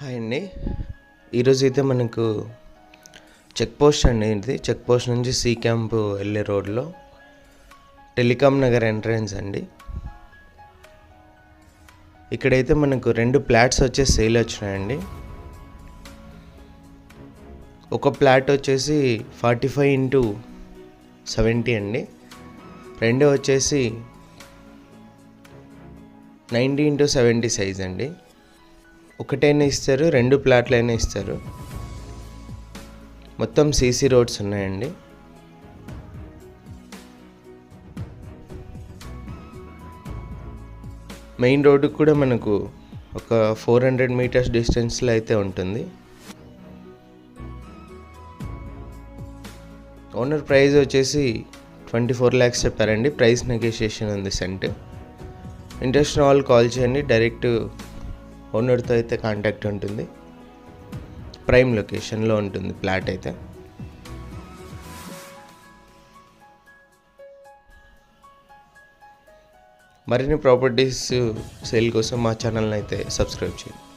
Hi అండి. ఈరోజు అయితే మనకు చెక్ పోస్ట్ అండి ఇది. చెక్ పోస్ట్ నుంచి సీ క్యాంప్ వెళ్ళే రోడ్లో టెలికాం నగర్ ఎంట్రన్స్ అండి. ఇక్కడైతే మనకు రెండు ప్లాట్స్ వచ్చేసి సేల్ వచ్చినాయండి. ఒక ప్లాట్ వచ్చేసి ఫార్టీ ఫైవ్ ఇంటూ సెవెంటీ అండి. రెండో వచ్చేసి నైంటీ ఇంటూ సెవెంటీ సైజ్ అండి. ఒకటైనా ఇస్తారు రెండు ప్లాట్లైనా ఇస్తారు. మొత్తం సీసీ రోడ్స్ ఉన్నాయండి. మెయిన్ రోడ్డుకు కూడా మనకు ఒక ఫోర్ హండ్రెడ్ మీటర్స్ డిస్టెన్స్లో అయితే ఉంటుంది. ఓనర్ ప్రైస్ వచ్చేసి ట్వంటీ ఫోర్ ల్యాక్స్ చెప్పారండి. ప్రైస్ నెగోషియేషన్ ఉంది సెంట్. ఇంట్రెస్ట్ వాళ్ళు కాల్ చేయండి. డైరెక్ట్ ఓనర్తో అయితే కాంటాక్ట్ ఉంటుంది. ప్రైమ్ లొకేషన్లో ఉంటుంది ఫ్లాట్ అయితే. మరిన్ని ప్రాపర్టీస్ సేల్ కోసం మా ఛానల్ని అయితే సబ్స్క్రైబ్ చేయండి.